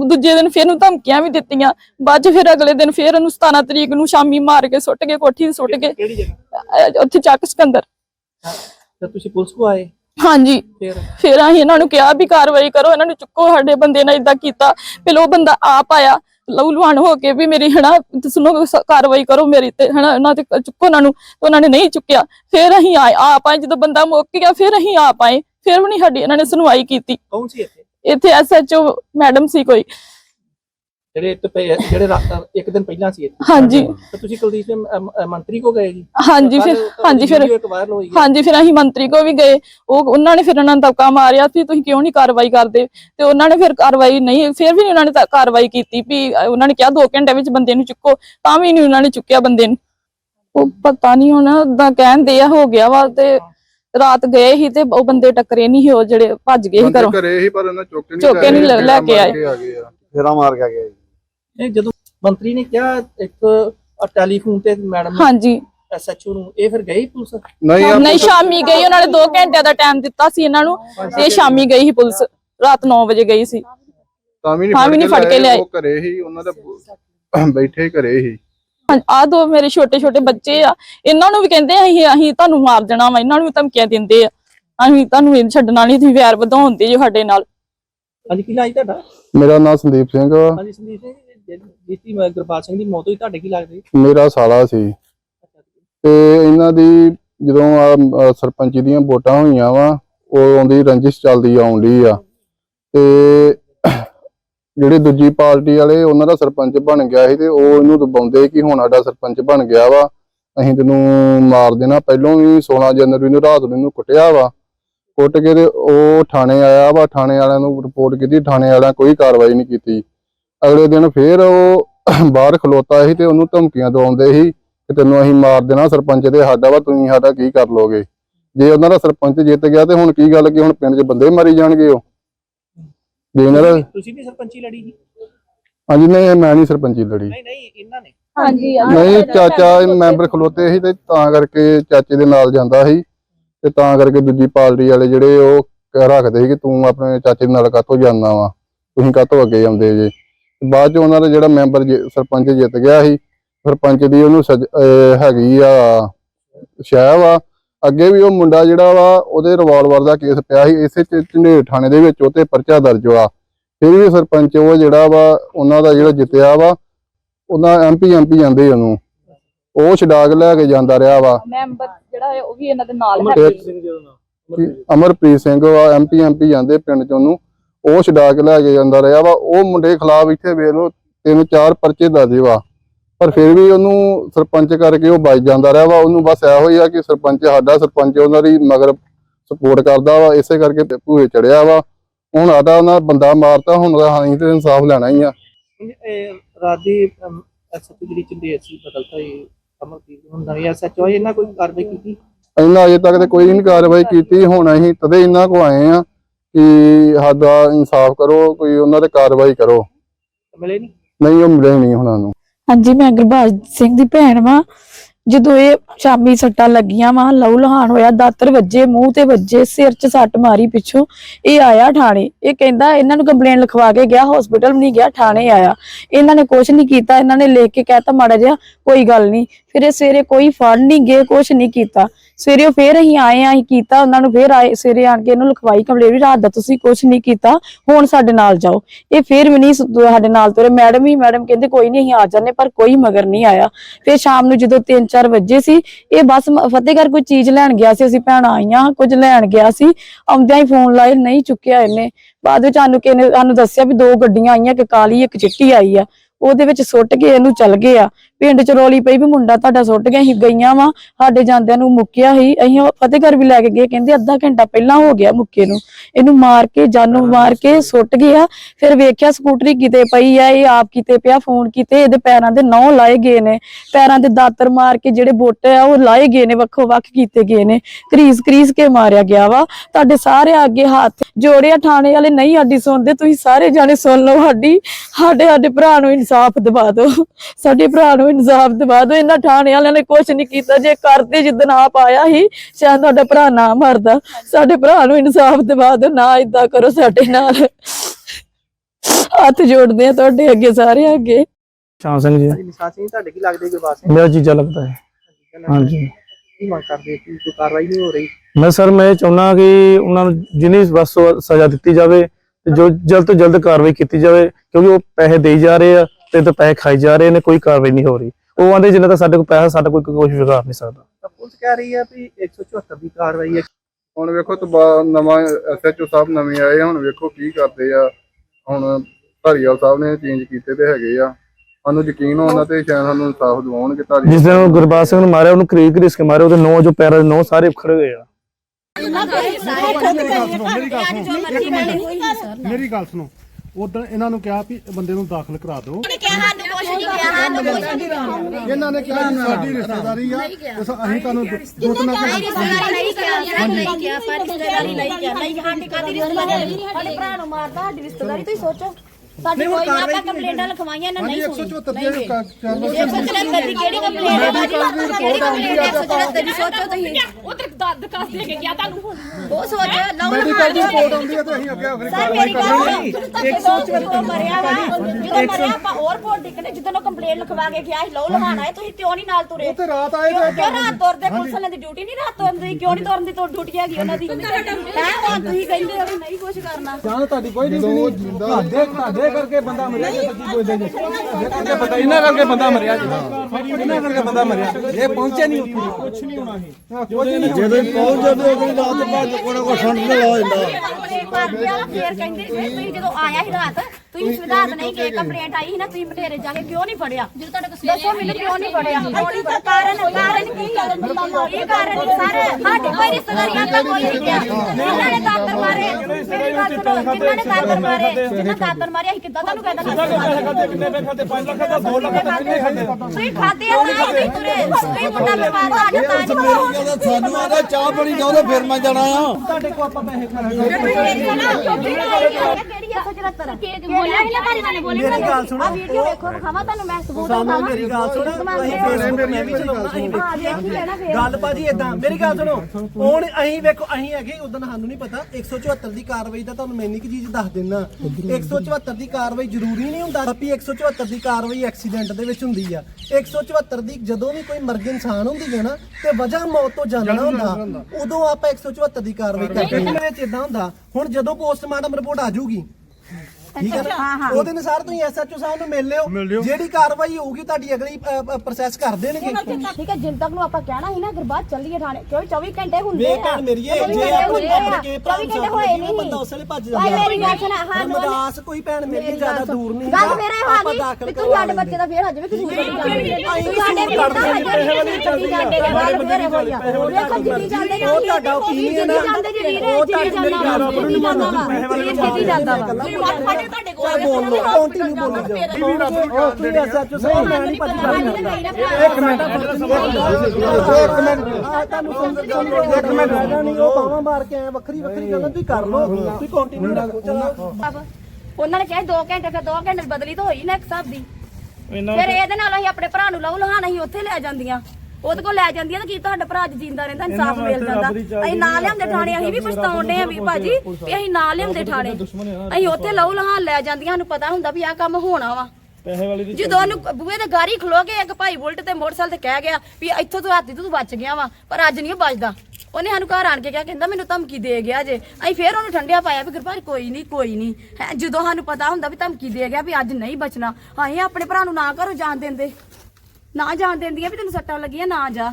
ਦੂਜੇ ਦਿਨ ਫਿਰ ਨੂੰ ਧਮਕੀਆਂ ਵੀ ਦਿੱਤੀਆਂ। ਬਾਅਦ ਚ ਫਿਰ ਅਗਲੇ ਦਿਨ ਫਿਰ ਉਹਨੂੰ 17 ਤਰੀਕ ਨੂੰ ਸ਼ਾਮੀ ਮਾਰ ਕੇ ਸੁੱਟ ਕੇ ਕੋਠੀ ਤੇ ਸੁੱਟ ਕੇ ਕਿਹੜੀ ਜਗ੍ਹਾ? ਅਹ ਉੱਥੇ ਚੱਕ ਸਿਕੰਦਰ। ਤੇ ਤੁਸੀਂ ਪੁਲਿਸ ਕੋ ਆਏ? ਹਾਂਜੀ। ਫਿਰ? ਫਿਰ ਅਸੀਂ ਇਹਨਾਂ ਨੂੰ ਕਿਹਾ ਵੀ ਕਾਰਵਾਈ ਕਰੋ ਇਹਨਾਂ ਨੂੰ ਚੁੱਕੋ ਸਾਡੇ ਬੰਦੇ ਨੇ ਇਦਾਂ ਕੀਤਾ। ਫਿਰ ਉਹ ਬੰਦਾ ਆਪ ਆਇਆ ਲਹੂ ਲੁਹਾਨ ਹੋ ਕੇ ਵੀ ਮੇਰੀ ਹਨਾ ਸੁਣੋ ਕਾਰਵਾਈ ਕਰੋ ਮੇਰੀ ਤੇ ਹਨਾ ਉਹਨਾਂ ਤੇ ਚੁੱਕੋ ਉਹਨਾਂ ਨੂੰ ਤੇ ਉਹਨਾਂ ਨੇ ਨਹੀਂ ਚੁੱਕਿਆ। ਫਿਰ ਅਸੀਂ ਆਏ ਆਪ ਆਏ ਜਦੋਂ ਬੰਦਾ ਮੁੱਕ ਗਿਆ ਫਿਰ ਅਸੀਂ ਆਪ ਆਏ। ਫਿਰ ਵੀ ਨਹੀਂ ਸਾਡੀ ਇਹਨਾਂ ਨੇ ਸੁਣਵਾਈ ਕੀਤੀ। ਕੌਣ ਸੀ ਇੱਥੇ? ਇੱਥੇ ਐਸਐਚਓ ਮੈਡਮ ਸੀ ਕੋਈ। ਜਿਹੜੇ ਪਏ- ਜਿਹੜੇ ਇੱਕ ਦਿਨ ਪਹਿਲਾਂ ਸੀ ਇੱਥੇ। ਹਾਂਜੀ। ਤੇ ਤੁਸੀਂ ਕੁਲਦੀਪ ਸਿੰਘ ਅਮ, ਅਮ, ਮੰਤਰੀ ਕੋ ਗਏ ਜੀ? ਹਾਂਜੀ ਫਿਰ ਕੱਲ੍ਹ ਹਾਂਜੀ ਫਿਰ ਵੀਡੀਓ ਇੱਕ ਵਾਇਰਲ ਹੋਈ ਹੈ। ਹਾਂਜੀ ਫਿਰ ਅਸੀਂ ਮੰਤਰੀ ਕੋ ਵੀ ਗਏ। ਉਹ ਉਹਨਾਂ ਨੇ ਫਿਰ ਉਹਨਾਂ ਨੂੰ ਦਬਕਾ ਮਾਰਿਆ ਵੀ ਤੁਸੀਂ ਕਿਉਂ ਨਹੀਂ ਕਾਰਵਾਈ ਕਰਦੇ? ਤੇ ਉਹਨਾਂ ਨੇ ਫਿਰ ਕਾਰਵਾਈ ਨਹੀਂ ਫਿਰ ਵੀ ਨਹੀਂ ਉਹਨਾਂ ਨੇ ਤਾਂ ਕਾਰਵਾਈ ਕੀਤੀ ਵੀ ਉਹਨਾਂ ਨੇ ਕਿਹਾ 2 ਘੰਟੇ ਵਿੱਚ ਬੰਦੇ ਨੂੰ ਚੁੱਕੋ ਤਾਂ ਵੀ ਨਹੀਂ ਉਹਨਾਂ ਨੇ ਚੁੱਕਿਆ ਬੰਦੇ ਨੂੰ। ਉਹ ਪਤਾ ਨਹੀਂ ਹੁਣ ਉਦਾਂ ਕਹਿੰਦੇ ਆ ਹੋ ਗਿਆ ਵਾ ਤੇ ਰਾਤ ਗਏ ਸੀ ਤੇ ਉਹ ਬੰਦੇ ਟੱਕਰੇ ਨਹੀਂ ਸੀ ਉਹ ਜਿਹੜੇ ਭੱਜ ਗਏ ਸੀ ਘਰੋਂ। ਘਰੇ ਹੀ ਪਰ ਇਹਨਾਂ ਚੁੱਕ ਨਹੀਂ ਚੁੱਕ ਕੇ ਨਹੀਂ ਲੈ- ਲੈ ਕੇ ਆਏ। ਫੇਰਾ ਮਾਰ ਕੇ ਆ ਗਿਆ ਜੀ। ਇਹ ਜਦੋਂ ਮੰਤਰੀ ਨੇ ਕਿਹਾ ਇੱਕ ਟੈਲੀਫੋਨ ਤੇ ਮੈਡਮ ਹਾਂਜੀ। ਐਸਐਚਓ ਨੂੰ ਇਹ ਫਿਰ ਗਈ ਪੁਲਿਸ? ਨਹੀਂ ਆ ਨਹੀਂ ਸ਼ਾਮੀ ਗਈ ਉਹਨਾਂ ਨੇ 2 ਘੰਟਿਆਂ ਦਾ ਟਾਈਮ ਦਿੱਤਾ ਸੀ ਇਹਨਾਂ ਨੂੰ। ਤੇ ਸ਼ਾਮੀ ਗਈ ਸੀ ਪੁਲਿਸ ਰਾਤ 9 ਵਜੇ ਗਈ ਸੀ। ਤਾਂ ਵੀ ਨਹੀਂ ਫੜ ਕੇ ਲਿਆਏ। ਉਹ ਘਰੇ ਹੀ ਉਹਨਾਂ ਦੇ ਬੈਠੇ ਘਰੇ ਹੀ। ਆ ਦੋ ਮੇਰੇ ਛੋਟੇ ਛੋਟੇ ਬੱਚੇ ਆ। ਇਹਨਾਂ ਨੂੰ ਵੀ ਕਹਿੰਦੇ ਆ ਅਸੀਂ ਅਸੀਂ ਤੁਹਾਨੂੰ ਮਾਰ ਦੇਣਾ ਵਾ ਇਹਨਾਂ ਨੂੰ ਵੀ ਧਮਕੀਆਂ ਦਿੰਦੇ ਆ। ਅਸੀਂ ਤੁਹਾਨੂੰ ਇਹ ਛੱਡਣਾ ਨਹੀਂ ਤੁਸੀਂ ਵੈਰ ਵਧਾਉਂਦੇ ਜੋ ਸਾਡੇ ਨਾਲ। ਹਾਂਜੀ ਕੀ ਲਾਜ ਤੁਹਾਡਾ? ਮੇਰਾ ਨਾਮ ਸੰਦੀਪ ਸਿੰਘ ਵਾ ਹਾਂਜੀ ਸੰਦੀਪ ਸਿੰਘ ਜੀ, ਜਿਸ ਦੀ ਮ- ਗੁਰਬਾਜ ਸਿੰਘ ਦੀ ਮੌਤ ਹੋਈ ਤੁਹਾਡੇ ਕੀ ਲੱਗਦੀ? ਮੇਰਾ ਸਾਲਾ ਸੀ। ਤੇ ਇਹਨਾਂ ਦੀ ਜਦੋਂ ਆ ਸਰਪੰਚੀ ਦੀਆਂ ਵੋਟਾਂ ਹੋਈਆਂ ਵਾ ਉਹ ਆਉਂਦੀ ਰੰਜਿਸ਼ ਚੱਲਦੀ ਆਉਂਦੀ ਆ। ਤੇ ਜਿਹੜੀ ਦੂਜੀ ਪਾਰਟੀ ਵਾਲੇ ਉਹਨਾਂ ਦਾ ਸਰਪੰਚ ਬਣ ਗਿਆ ਸੀ ਤੇ ਉਹ ਇਹਨੂੰ ਦਬਾਉਂਦੇ ਕਿ ਹੁਣ ਸਾਡਾ ਸਰਪੰਚ ਬਣ ਗਿਆ ਵਾ। ਅਸੀਂ ਤੈਨੂੰ ਮਾਰ ਦੇਣਾ। ਪਹਿਲੋਂ ਵੀ 16 ਜਨਵਰੀ ਨੂੰ ਰਾਤ ਨੂੰ ਇਹਨੂੰ ਕੁੱਟਿਆ ਵਾ। ਕੁੱਟ ਕੇ ਤੇ ਉਹ ਥਾਣੇ ਆਇਆ ਵਾ। ਥਾਣੇ ਵਾਲਿਆਂ ਨੂੰ ਰਿਪੋਰਟ ਕੀਤੀ। ਥਾਣੇ ਵਾਲਿਆਂ ਕੋਈ ਕਾਰਵਾਈ ਨਹੀਂ ਕੀਤੀ। ਅਗਲੇ ਦਿਨ ਫੇਰ ਉਹ ਬਾਹਰ ਖਲੋਤਾ ਸੀ ਤੇ ਉਹਨੂੰ ਧਮਕੀਆਂ ਦਵਾਉਂਦੇ ਸੀ ਕਿ ਤੈਨੂੰ ਅਸੀਂ ਮਾਰ ਦੇਣਾ ਸਰਪੰਚ ਤੇ ਸਾਡਾ ਵਾ ਤੁਸੀਂ ਸਾਡਾ ਕੀ ਕਰ ਲੋਗੇ? ਜੇ ਉਹਨਾਂ ਦਾ ਸਰਪੰਚ ਜਿੱਤ ਗਿਆ ਤੇ ਹੁਣ ਕੀ ਗੱਲ ਕਿ ਹੁਣ ਪਿੰਡ 'ਚ ਬੰਦੇ ਮਰੀ ਜਾਣਗੇ ਉਹ? ਜੇ ਇਹਨਾਂ ਦਾ ਤੁਸੀਂ ਵੀ ਸਰਪੰਚੀ ਲੜੀ ਜੀ ਹਾਂਜੀ ਨਹੀਂ ਮੈਂ ਨਹੀਂ ਸਰਪੰਚੀ ਲੜੀ। ਨਹੀਂ ਨਹੀਂ ਇਹਨਾਂ ਨੇ। ਹਾਂਜੀ ਨਹੀਂ ਚਾਚਾ ਇਹ ਮੈਂਬਰ ਖਲੋਤੇ ਸੀ ਤੇ ਤਾਂ ਕਰਕੇ ਚਾਚੇ ਦੇ ਨਾਲ ਜਾਂਦਾ ਸੀ ਤੇ ਤਾਂ ਕਰਕੇ ਦੂਜੀ ਪਾਰਟੀ ਵਾਲੇ ਜਿਹੜੇ ਉਹ ਰੱਖਦੇ ਸੀ ਕਿ ਤੂੰ ਆਪਣੇ ਚਾਚੇ ਦੇ ਨਾਲ ਕਾਹਤੋਂ ਜਾਂਦਾ ਵਾ? ਤੁਸੀਂ ਕਾਹਤੋਂ ਅੱਗੇ ਆਉਂਦੇ ਜੇ? ਬਾਅਦ ਚ ਉਹਨਾਂ ਦਾ ਜਿਹੜਾ ਮੈਂਬਰ ਸਰਪੰਚ ਜਿੱਤ ਗਿਆ ਸੀ ਸਰਪੰਚ ਦੀ ਉਹਨੂੰ ਹੈਗੀ ਆ ਸ਼ਹਿ ਵਾ ਅੱਗੇ ਵੀ ਉਹ ਮੁੰਡਾ ਜਿਹੜਾ ਵਾ ਉਹਦੇ ਰਿਵਾਲਵਰ ਦਾ ਕੇਸ ਪਿਆ ਸੀ ਇਸੇ ਚ ਝੰਡੇਰ ਥਾਣੇ ਦੇ ਵਿੱਚ ਉਹਤੇ ਪਰਚਾ ਦਰਜ ਵਾ ਫਿਰ ਵੀ ਸਰਪੰਚ ਉਹ ਜਿਹੜਾ ਵਾ ਉਹਨਾਂ ਦਾ ਜਿਹੜਾ ਜਿੱਤਿਆ ਵਾ ਉਹਨਾਂ ਐਮਪੀ ਐਮਪੀ ਜਾਂਦੇ ਉਹਨੂੰ। ਉਹ ਛਡਾਕ ਲੈ ਕੇ ਜਾਂਦਾ ਰਿਹਾ ਵਾ। ਮੈਂਬਰ ਜਿਹੜਾ ਹੈ ਉਹ ਵੀ ਇਹਨਾਂ ਦੇ ਨਾਲ ਤੇ ਅਮਰਪ੍ਰੀਤ ਸਿੰਘ ਵਾ ਐਮਪੀ ਐਮਪੀ ਜਾਂਦੇ ਪਿੰਡ ਚ ਉਹਨੂੰ। ਉਹ ਛਡਾ ਕੇ ਲੈ ਕੇ ਜਾਂਦਾ ਰਿਹਾ ਵਾ ਉਹ ਮੁੰਡੇ ਖਿਲਾਫ ਇੱਥੇ ਵੇਖ ਲਓ ਤਿੰਨ ਚਾਰ ਪਰਚੇ ਦਰਜ ਵਾ। ਪਰ ਫਿਰ ਵੀ ਉਹਨੂੰ ਸਰਪੰਚ ਕਰਕੇ ਉਹ ਬਚ ਜਾਂਦਾ ਰਿਹਾ ਵਾ। ਉਹਨੂੰ ਬਸ ਇਹੋ ਹੀ ਆ ਕਿ ਸਰਪੰਚ ਸਾਡਾ ਸਰਪੰਚ ਉਹਨਾਂ ਦੀ ਮਗਰ ਸਪੋਰਟ ਕਰਦਾ ਵਾ ਇਸੇ ਕਰਕੇ ਭੂਏ ਚੜਿਆ ਵਾ। ਹੁਣ ਸਾਡਾ ਉਹਨਾਂ ਬੰਦਾ ਮਾਰਤਾ ਹੁਣ ਅਸੀਂ ਤੇ ਇਨਸਾਫ ਲੈਣਾ ਹੀ ਆ। ਇਹ ਰਾਤ ਦੀ ਐਸਐਚਓ ਜਿਹੜੀ ਚੰਦੇ ਸੀ ਬਦਲਤਾ ਇਹ ਅਮਰਦੀਪ ਹੁਣ ਨਵੀਂ ਐਸਐਚਓ ਇਹਨਾਂ ਕੋਈ ਕਾਰਵਾਈ ਕੀਤੀ? ਇਹਨਾਂ ਅਜੇ ਤੱਕ ਤੇ ਕੋਈ ਨਹੀਂ ਕਾਰਵਾਈ ਕੀਤੀ ਹੁਣ ਅਸੀਂ ਤਦੇ ਇਹਨਾਂ ਕੋ ਆਏ ਆ। ਕਿ ਸਾਡਾ ਇਨਸਾਫ ਕਰੋ ਕੋਈ ਉਹਨਾਂ ਤੇ ਕਾਰਵਾਈ ਕਰੋ। ਮਿਲੇ ਨਹੀਂ ਨਹੀਂ ਉਹ ਮਿਲੇ ਨਹੀਂ ਉਹਨਾਂ ਨੂੰ। ਹਾਂਜੀ ਮੈਂ ਗੁਰਬਾਜ ਸਿੰਘ ਦੀ ਭੈਣ ਵਾਂ। ਜਦੋਂ ਇਹ ਸ਼ਾਮੀ ਸੱਟਾਂ ਲੱਗੀਆਂ ਵਾਂ ਲਹੂ ਲਹਾਨ ਹੋਇਆ ਦਾਤਰ ਵੱਜੇ ਮੂੰਹ ਤੇ ਵੱਜੇ ਸਿਰ 'ਚ ਸੱਟ ਮਾਰੀ ਪਿੱਛੋਂ। ਇਹ ਆਇਆ ਥਾਣੇ। ਇਹ ਕਹਿੰਦਾ ਇਹਨਾਂ ਨੂੰ ਕੰਪਲੇਨ ਲਿਖਵਾ ਕੇ ਗਿਆ ਹਸਪੀਟਲ ਨਹੀਂ ਗਿਆ ਥਾਣੇ ਆਇਆ। ਇਹਨਾਂ ਨੇ ਕੁਝ ਨਹੀਂ ਕੀਤਾ ਇਹਨਾਂ ਨੇ ਲਿਖ ਕੇ ਕਹਿਤਾ ਮਾੜਾ ਜਿਹਾ ਕੋਈ ਗੱਲ ਨਹੀਂ। ਫਿਰ ਇਹ ਸਵੇਰੇ ਕੋਈ ਫੜ ਨਹੀਂ ਗਏ ਕੁਝ ਨਹੀਂ ਕੀਤਾ। ਸਵੇਰੇ ਉਹ ਫੇਰ ਅਸੀਂ ਆਏ ਆ ਅਸੀਂ ਕੀਤਾ, ਉਹਨਾਂ ਨੂੰ ਫੇਰ ਆਏ, ਸਵੇਰੇ ਆਣ ਕੇ ਇਹਨੂੰ ਲਿਖਵਾਈ ਕੰਪਲੇਨ ਵੀ, ਰਾਤ ਦਾ ਤੁਸੀਂ ਕੁਝ ਨਹੀਂ ਕੀਤਾ, ਹੁਣ ਸਾਡੇ ਨਾਲ ਜਾਓ। ਇਹ ਫੇਰ ਵੀ ਨਹੀਂ ਸਾਡੇ ਨਾਲ ਤੁਰੇ। ਮੈਡਮ ਹੀ, ਮੈਡਮ ਕਹਿੰਦੇ ਕੋਈ ਨਹੀਂ, ਅਸੀਂ ਆ ਜਾਂਦੇ ਪਰ ਕੋਈ ਮਗਰ ਨਹੀਂ ਆਇਆ। ਫਿਰ ਸ਼ਾਮ ਨੂੰ ਜਦੋਂ 3-4 ਵਜੇ ਸੀ, ਇਹ ਬਸ ਮ- ਕੋਈ ਚੀਜ਼ ਲੈਣ ਗਿਆ ਸੀ, ਅਸੀਂ ਭੈਣਾਂ ਆਈਆਂ, ਕੁਝ ਲੈਣ ਗਿਆ ਸੀ। ਆਉਂਦਿਆਂ ਹੀ ਫੋਨ ਲਾਏ, ਨਹੀਂ ਚੁੱਕਿਆ ਇਹਨੇ। ਬਾਅਦ ਵਿੱਚ ਸਾਨੂੰ ਕਿਸੇ ਸਾਨੂੰ ਦੱਸਿਆ ਵੀ ਦੋ ਗੱਡੀਆਂ ਆਈਆਂ, ਇੱਕ ਕਾਲੀ, ਇੱਕ ਚਿੱਟੀ ਆਈ ਆ। ਉਹਦੇ ਵਿੱਚ ਸੁੱਟ ਕੇ ਇਹਨੂੰ ਚੱਲ ਗਏ ਆ। ਪਿੰਡ ਚ ਰੋਲੀ ਪਈ ਵੀ ਮੁੰਡਾ ਤੁਹਾਡਾ ਸੁੱਟ ਗਿਆ ਸੀ ਗਈਆਂ ਵਾ ਸਾਡੇ ਜਾਂਦਿਆਂ ਨੂੰ ਮੁੱਕਿਆ ਸੀ ਅਸੀਂ ਉਹ ਫਤਿਹਗੜ੍ਹ ਵੀ ਲੈ ਕੇ ਗਏ ਕਹਿੰਦੇ ਅੱਧਾ ਘੰਟਾ ਪਹਿਲਾਂ ਹੋ ਗਿਆ ਮੁੱਕੇ ਨੂੰ। ਇਹਨੂੰ ਮਾਰ ਕੇ ਜਾਨੋਂ ਮਾਰ ਕੇ ਸੁੱਟ ਗਿਆ ਫਿਰ ਵੇਖਿਆ ਸਕੂਟਰੀ ਕਿਤੇ ਪਈ ਆ ਇਹ ਆਪ ਕਿਤੇ ਪਿਆ ਫੋਨ ਕਿਤੇ ਇਹਦੇ ਪੈਰਾਂ ਦੇ ਨੌ ਲਾਏ ਗਏ ਨੇ। ਪੈਰਾਂ ਦੇ ਦਾਤਰ ਮਾਰ ਕੇ ਜਿਹੜੇ ਬੋਟੇ ਆ ਉਹ ਲਾਏ ਗਏ ਨੇ ਵੱਖੋ ਵੱਖ ਕੀਤੇ ਗਏ ਨੇ। ਕਰੀਸ ਕਰੀਸ ਕੇ ਮਾਰਿਆ ਗਿਆ ਵਾ। ਤੁਹਾਡੇ ਸਾਰੇ ਅੱਗੇ ਹੱਥ ਜੋੜਿਆ ਥਾਣੇ ਵਾਲੇ ਨਹੀਂ ਸਾਡੀ ਸੁਣਦੇ ਤੁਸੀਂ ਸਾਰੇ ਜਾਣੇ ਸੁਣ ਲਓ ਸਾਡੀ। ਸਾਡੇ ਸਾਡੇ ਭਰਾ ਨੂੰ ਇਨਸਾਫ ਦਿਵਾ ਦਿਓ। ਸਾਡੇ ਭਰਾ ਨੂੰ ਇਨਸਾਫ ਦਿਵਾ ਦਿਓ ਇਹਨਾਂ ਥਾਣੇ ਵਾਲਿਆਂ ਨੇ ਕੁਝ ਨਹੀਂ ਕੀਤਾ ਜੇ ਕਰਦੇ ਜਿੱਦਣ ਆਪ ਆਇਆ ਸੀ ਸ਼ਾਇਦ ਤੁਹਾਡਾ ਭਰਾ ਨਾ ਮਰਦਾ। ਸਾਡੇ ਭਰਾ ਨੂੰ ਇਨਸਾਫ ਦਿਵਾ ਦਿਓ ਨਾ ਇਦਾਂ ਕਰੋ ਸਾਡੇ ਨਾਲ। ਹੱਥ ਜੋੜਦੇ ਆ ਤੁਹਾਡੇ ਅੱਗੇ ਸਾਰੇ ਅੱਗੇ। ਸ਼ਾਮ ਸਿੰਘ ਜੀ। ਨਿਸ਼ਾਨ ਸਿੰਘ ਤੁਹਾਡੇ ਕੀ ਲੱਗਦੇ ਗੁਰਬਾਜ ਸਿੰਘ ਮੇਰਾ ਜੀਜਾ ਲੱਗਦਾ ਹੈ। ਹਾਂਜੀ। ਕੀ ਮੰਗ ਕਰਦੇ ਕੀ ਕੋਈ ਕਾਰਵਾਈ ਨਹੀਂ ਹੋ ਰਹੀ? ਮੈਂ ਸਰ ਮੈਂ ਇਹ ਚਾਹੁੰਦਾ ਕਿ ਉਹਨਾਂ ਨੂੰ ਜਿੰਨੀ ਬਸ ਸਜ਼ਾ ਦਿੱਤੀ ਜਾਵੇ ਤੇ ਜੋ ਜਲਦ ਤੋਂ ਜਲਦ ਕਾਰਵਾਈ ਕੀਤੀ ਜਾਵੇ ਕਿਉਂਕਿ ਉਹ ਪੈਸੇ ਦੇਈ ਜਾ ਰਹੇ ਆ। ਤੇ ਤੇ ਪੈਸੇ ਖਾਈ ਜਾ ਰਹੇ ਨੇ ਕੋਈ ਕਾਰਵਾਈ ਨਹੀਂ ਹੋ ਰਹੀ। ਉਹ ਆਂਦੇ ਜਿੰਨਾ ਤੱਕ ਸਾਡੇ ਕੋਲ ਪੈਸਾ ਸਾਡਾ ਕੋਈ ਕੁਝ ਵਿਗਾੜ ਨਹੀਂ ਸਕਦਾ। ਤਾਂ ਪੁਲਿਸ ਕਹਿ ਰਹੀ ਹੈ ਵੀ 174 ਦੀ ਕਾਰਵਾਈ ਹੈ। ਹੁਣ ਵੇਖੋ ਤਬਾ ਨਵਾਂ ਐਸਐਚਓ ਸਾਹਿਬ ਨਵੇਂ ਆਏ ਹੁਣ ਵੇਖੋ ਕੀ ਕਰਦੇ ਆ। ਹੁਣ ਧਾਰੀਵਾਲ ਸਾਹਿਬ ਨੇ ਚੇਂਜ ਕੀਤੇ ਤੇ ਹੈਗੇ ਆ। ਸਾਨੂੰ ਯਕੀਨ ਉਹਨਾਂ ਤੇ ਸ਼ਾਇਦ ਸਾਨੂੰ ਇਨਸਾਫ ਦਿਵਾਉਣਗੇ ਧਾਰੀਵਾਲ ਜਿਸ ਦਿਨ ਗੁਰਬਾਜ ਸਿੰਘ ਨੂੰ ਮਾਰਿਆ ਉਹਨੂੰ ਕਰੀਕ ਕਰੀਸ ਕੇ ਮਾਰਿਆ ਉਹਦੇ ਨੌ ਜੋ ਪੈਰਾਂ ਦੇ ਨੌ ਸਾਰੇ ਉਖੜ ਗਏ ਆ। ਮੇਰੀ ਗੱਲ ਸੁਣੋ ਉਦੋਂ ਇਹਨਾਂ ਨੂੰ ਕਿਹਾ ਵੀ ਬੰਦੇ ਨੂੰ ਦਾਖਲ ਕਰਾ ਦਿਓ। ਇਹਨਾਂ ਨੇ ਕਿਹਾ ਸਾਡੀ ਰਿਸ਼ਤੇਦਾਰੀ ਆ ਤੇ ਸ- ਅਸੀਂ ਤੁਹਾਨੂੰ ਦੋ ਦੋ ਤਿੰਨ ਘੰਟੇ ਸਾਡੇ ਭਰਾ ਨੂੰ ਮਾਰਦਾ ਸਾਡੀ ਰਿਸ਼ਤੇਦਾਰੀ ਤੁਸੀਂ ਸੋਚੋ। ਸਾਡੀ ਕੋਈ ਨਾ ਆਪਾਂ ਕੰਪਲੇਂਟਾਂ ਲਿਖਵਾਈਆਂ ਨਾ ਨਹੀਂ ਸੁਣੀ 174 ਦੀ ਕ- ਚੱਲ 174 ਦੀ ਕਿਹੜੀ ਕੰਪਲੇਂਟ ਹੈ ਬਾਜੀ ਕਿਹੜੀ ਕੰਪਲੇਂਟ ਹੈ 174 ਦੀ ਸੋਚੋ ਤੁਸੀਂ। ਉਧਰ ਦੱਦ ਕੱਸ ਦੇ ਕੇ ਗਿਆ ਤੁਹਾਨੂੰ ਹੁਣ? ਉਹ ਸੋਚ ਲਓ ਮੈਡੀਕਲ ਦੀ ਰਿਪੋਰਟ ਆਉਂਦੀ ਹੈ ਤੇ ਅਸੀਂ ਅੱਗੇ ਅਗਲੀ ਸਰ ਮੇਰੀ ਗੱਲ ਸੁਣੋ 174 ਮਰਿਆ ਵਾ ਜਦੋਂ ਮਰਿਆ ਆਪਾਂ ਹੋਰ ਰਿਪੋਰਟ ਦੇਖਣੇ ਜਦੋਂ ਕੰਪਲੇਂਟ ਲਿਖਵਾ ਕੇ ਗਿਆ ਸੀ ਲਓ ਲਵਾਣਾ ਹੈ ਤੁਸੀਂ ਕਿਉਂ ਨਹੀਂ ਨਾਲ ਤੁਰੇ? ਉਹ ਤੇ ਰਾਤ ਆਏ ਤੇ ਕਿਉਂ ਰਾਤ ਤੁਰਦੇ? ਪੁਲਿਸ ਵਾਲਿਆਂ ਦੀ ਡਿਊਟੀ ਨਹੀਂ ਰਾਤ ਤੁਰਨ ਦੀ ਕਿਉਂ ਨਹੀਂ ਤੁਰਨ ਦੀ? ਤੋਂ ਡਿਊਟੀ ਹੈਗੀ ਉਹਨਾਂ ਦੀ। ਹੈ? ਹੁਣ ਤੁਸੀਂ ਕਹਿੰਦੇ ਹੋ ਵੀ ਨਹੀਂ ਕੁਝ ਕਰਨਾ। ਜਾਂ ਤੁਹਾਡੀ ਕੋਈ ਡਿਊਟੀ ਨਹੀਂ। ਤੁਹਾਡੇ ਤੁਹਾਡੇ ਤੁਹਾਡੇ ਕਰਕੇ ਬੰਦਾ ਮਰਿਆ ਜੀ ਸੱਚੀ ਜੀ ਇਹ ਕਰਕੇ ਬੰਦਾ ਇਹਨਾਂ ਕਰਕੇ ਬੰਦਾ ਮਰਿਆ ਜੀ। ਇਹਨਾਂ ਕਰਕੇ ਬੰਦਾ ਮਰਿਆ। ਇਹ ਪਹੁੰਚੇ ਨਹੀਂ ਉੱਥੇ। ਕੁਝ ਨਹੀਂ ਹੋਣਾ ਸੀ ਜਦੋਂ ਪਹੁੰਚ ਜਾਂਦੇ ਅਗਲੀ ਰਾਤ ਦੇ ਬਾਅਦ ਕੋਈ ਨਾ ਕੋਈ ਸੰਡ ਜਾਂਦਾ ਫੇਰ ਕਹਿੰਦੇ ਸੀ, ਤੁਸੀਂ ਜਦੋਂ ਆਇਆ ਸੀ ਰਾਤ ਤੁਸੀਂ ਰਾਤ ਨਹੀਂ ਗਏ ਕੰਪਲੇਂਟ ਆਈ ਸੀ ਨਾ ਤੁਸੀਂ ਮਟੇਰੇ ਜਾ ਕੇ ਕਿਉਂ ਨਹੀਂ ਫੜਿਆ? ਜਦੋਂ ਤੁਹਾਡੇ ਕੋਲ ਦੱਸੋ ਮੈਨੂੰ ਕਿਉਂ ਨਹੀਂ ਫੜਿਆ? ਨਹੀਂ ਫੜਿਆ? ਕਾਰਨ ਕਾਰਨ ਕੀ ਕੀ ਕਾਰਨ ਨਹੀਂ ਸਰ ਸਾਡੇ ਕੋਈ ਰਿਸ਼ਤੇਦਾਰੀਆਂ ਦਾ ਕੋਈ ਨਹੀਂ ਗਿਆ ਜਿਨ੍ਹਾਂ ਨੇ ਦਾਤਰ ਮਾਰੇ ਮੇਰੀ ਗੱਲ ਸੁਣੋ ਜਿਨ੍ਹਾਂ ਨੇ ਦਾਤਰ ਮਾਰੇ ਜਿਨ੍ਹਾਂ ਦਾਤਰ ਮਾਰੇ ਅਸੀਂ ਕਿੱਦਾਂ ਤੁਹਾਨੂੰ ਕਹਿੰਦਾ ਕਿੰਨੇ ਪੈ ਖਾਤੇ 5 ਲੱਖ ਦਾ 2 ਲੱਖ ਦਾ ਕਿੰਨੇ ਖਾਤੇ ਤੁਸੀਂ ਖਾਤੇ ਆ ਨਾ ਤੁਸੀਂ ਤੁਰੇ। ਤੁਸੀਂ ਮੁੰਡਾ ਬਰਬਾਦ ਆ ਜਾ ਤਾਂ ਨਹੀਂ। ਕਹਿੰਦਾ ਸਾਨੂੰ ਆਦਾ ਚਾਹ ਪਾਣੀ ਚਾਹੁੰਦੇ ਫਿਰ ਮੈਂ ਜਾਣਾ। ਆ ਤੁਹਾਡੇ ਕੋ ਆਪਾਂ ਪੈਸੇ ਖਾ ਮੇਰੀ ਗੱਲ ਸੁਣੋ। ਆ ਵੀਡੀਓ ਵੇਖੋ ਖਾਵਾ ਤੁਹਾਨੂੰ ਮੈਂ ਸਬੂਤ ਦਿਖਾਵਾਂ। ਮੇਰੀ ਗੱਲ ਸੁਣੋ। ਮੈਂ ਵੀ ਚਲਾਉਣਾ ਅਸੀਂ ਹਾਂ। ਦੇਖੀ ਲੈਣਾ ਫੇਰ। ਗੱਲ ਭਾਜੀ ਇਦਾਂ ਮੇਰੀ ਗੱਲ ਸੁਣੋ। ਹੁਣ ਅਸੀਂ ਵੇਖੋ ਅਸੀਂ ਹੈਗੇ ਉਦੋਂ ਸਾਨੂੰ ਨਹੀਂ ਪਤਾ। 174 ਦੀ ਕਾਰਵਾਈ ਦਾ ਤੁਹਾਨੂੰ ਮੈਂ ਇੰਨੀ ਕੁ ਚੀਜ਼ ਦੱਸ ਦਿੰਨਾ। 174 ਦੀ ਕਾਰਵਾਈ ਜ਼ਰੂਰੀ ਨਹੀਂ ਹੁੰਦਾ ਵੀ 174 ਦੀ ਕਾਰਵਾਈ ਐਕਸੀਡੈਂਟ ਦੇ ਵਿੱਚ ਹੁੰਦੀ ਆ। 174 ਦੀ ਜਦੋਂ ਵੀ ਕੋਈ ਮਰਗ ਇਨਸਾਨ ਹੁੰਦੀ ਹੈ ਨਾ ਤੇ ਵਜ੍ਹਾ ਮੌਤ ਤੋਂ ਜਾਣਨਾ ਹੁੰਦਾ। ਉਦੋਂ ਆਪਾਂ 174 ਦੀ ਕਾਰਵਾਈ ਕਰਦੇ ਹਾਂ। ਵਿੱਚ ਇਦਾਂ ਹੁੰਦਾ ਹੁਣ ਜਦੋਂ ਪੋਸਟਮਾਰਟਮ ਰਿਪੋਰਟ ਆ ਜਾਊਗੀ ਠੀਕ ਹੈ ਨਾ? ਉਹਦੇ ਅਨੁਸਾਰ ਤੁਸੀਂ ਐਸਐਚਓ ਸਾਹਿਬ ਨੂੰ ਮਿਲ ਲਿਓ। ਜਿਹੜੀ ਕਾਰਵਾਈ ਹੋਊਗੀ ਤੁਹਾਡੀ ਅਗਲੀ ਪ੍ਰੋਸੈਸ ਕਰ ਦੇਣਗੇ। ਠੀਕ ਹੈ ਜਿੰਨ ਤੱਕ ਨੂੰ ਆਪਾਂ ਕਹਿਣਾ ਸੀ ਨਾ ਅਗਰ ਬਾਅਦ ਚੱਲੀਏ ਥਾਣੇ। ਕਿਉਂ? 24 ਘੰਟੇ ਹੁੰਦੇ ਵੇ ਭੈਣ ਮੇਰੀਏ ਜੇ ਆਪਣੇ ਆਪਣੇ ਕੇ ਭਰਾ 24 ਨੂੰ ਘੰਟੇ ਹੋਏ ਲੱਗੀ ਨਹੀਂ। ਬੰਦਾ ਉਸੇ ਵੇਲੇ ਭੱਜ ਭਾਈ ਜਾਂਦਾ ਮੇਰੀ ਗੱਲ ਸੁਣ ਹਾਂ ਰਮਦਾਸ ਕੋਈ ਭੈਣ ਮੇਰੀ ਜ਼ਿਆਦਾ ਦੂਰ ਨਹੀਂ ਗੱਲ ਮੇਰੇ ਆ ਗਈ ਕਿ ਤੁਸੀਂ ਸਾਡੇ ਬੱਚੇ ਦਾ ਫੇਰ ਹਜੇ ਵੀ ਕਸੂਰ ਕੱਢੀ ਜਾਂਦੇ ਤੁਸੀਂ ਸਾਡੇ ਵੀ ਤਾਂ ਹਜੇ ਵੀ ਕੱਢੀ ਜਾਂਦੇ ਨੇ ਗੱਲ ਫੇਰ ਹੋਈ ਆ ਵੇਖੋ ਜਿੱਦੀ ਜਾਂਦੇ ਨੇ ਉਹ ਤੁਹਾਡਾ opinion ਆ। ਜਾਂਦੇ ਜੀ ਵੀਰੇ ਜਿੱਦੀ ਜਾਂਦਾ ਵਾ। ਜਿੱਦੀ ਜਾਂਦਾ ਵਾ। ਜਿੱਦੀ ਜਾਂਦਾ ਵਾ ਸਾਡੇ ਤੁਹਾਡੇ ਕੋਲ ਬੋਲ ਲੋ ਕੰਟੀਨਿਊ ਬੋਲੀ ਜਾਓ ਤੁਸੀਂ ਐਸਐਚਓ ਸਾਹਿਬ ਮੈਂ ਨਹੀਂ ਭੱਜ ਕਰਨਾ ਇੱਕ ਮਿੰਟ। ਇੱਕ ਮਿੰਟ। ਆ ਤੁਹਾਨੂੰ ਸੁਣ ਸੁਣ ਲਓ ਇੱਕ ਮਿੰਟ। ਨਹੀਂ ਉਹ ਬਾਵਾ ਮਾਰ ਕੇ ਆਏ ਵੱਖਰੀ ਵੱਖਰੀ ਗੱਲਾਂ ਤੁਸੀਂ ਕਰ ਲਓ। ਤੁਸੀਂ ਕੰਟੀਨਿਊ ਰੱਖੋ ਚਲੋ। ਉਹਨਾਂ ਨੇ ਕਿਹਾ 2 ਘੰਟੇ ਫਿਰ 2 ਘੰਟੇ ਬਦਲੀ ਤਾਂ ਹੋਈ ਨਾ ਇੱਕ ਹਿਸਾਬ ਦੀ। ਫਿਰ ਇਹਦੇ ਨਾਲ ਅਸੀਂ ਆਪਣੇ ਭਰਾ ਨੂੰ ਲਹੂ ਲਹਾਨ ਅਸੀਂ ਉੱਥੇ ਲੈ ਜਾਂਦੀਆਂ। ਉਹਦੇ ਕੋਲ ਲੈ ਜਾਂਦੀਆਂ ਤਾਂ ਕੀ ਤੁਹਾਡਾ ਭਰਾ ਅੱਜ ਜਿੰਦਾ ਰਹਿੰਦਾ ਇਨਸਾਫ ਮਿਲ ਜਾਂਦਾ। ਅਸੀਂ ਨਾ ਲਿਆਉਂਦੇ ਥਾਣੇ ਅਸੀਂ ਵੀ ਪਛਤਾਉਂਦੇ ਆ ਵੀ ਭਾਜੀ ਵੀ ਅਸੀਂ ਨਾ। ਲਿਆਉਂਦੇ ਥਾਣੇ ਅਸੀਂ ਉੱਥੇ ਲਹੂ ਲਹਾਨ ਲੈ ਜਾਂਦੀਆਂ ਸਾਨੂੰ ਪਤਾ ਹੁੰਦਾ ਵੀ ਆਹ ਕੰਮ ਹੋਣਾ ਵਾ। ਪੈਸੇ ਵਾਲੀ ਦੀ ਜਦੋਂ ਉਹਨੂੰ ਬੂਹੇ ਤੇ ਗਾੜੀ ਖਲੋ ਕੇ ਇੱਕ ਭਾਈ ਬੁਲਟ ਤੇ ਮੋਟਰਸਾਈਕਲ ਤੇ ਕਹਿ ਗਿਆ ਵੀ ਇੱਥੋਂ ਤੋਂ ਰਾਤੀ ਤੂੰ ਬਚ ਗਿਆ ਵਾ ਪਰ ਅੱਜ ਨਹੀਂ ਉਹ ਬਚਦਾ। ਉਹਨੇ ਸਾਨੂੰ ਘਰ ਆਣ ਕੇ ਕਿਹਾ ਕਹਿੰਦਾ ਮੈਨੂੰ ਧਮਕੀ ਦੇ ਗਿਆ ਜੇ। ਅਸੀਂ ਫੇਰ ਉਹਨੂੰ ਠੰਡਿਆ ਪਾਇਆ ਵੀ ਗੁਰਪਾਲ ਕੋਈ ਨਹੀਂ ਕੋਈ ਨਹੀਂ। ਹੈਂ, ਜਦੋਂ ਸਾਨੂੰ ਪਤਾ ਹੁੰਦਾ ਵੀ ਧਮਕੀ ਦੇ ਗਿਆ ਵੀ ਅੱਜ ਨਹੀਂ ਬਚਣਾ ਅਸੀਂ ਆਪਣੇ ਭਰਾ ਨੂੰ ਨਾ ਘਰੋਂ ਜਾਣ ਦਿੰਦੇ। ਨਾ ਜਾਣ ਦਿੰਦੀਆਂ ਵੀ ਤੈਨੂੰ ਸੱਟਾਂ ਲੱਗੀਆਂ, ਨਾ ਜਾ।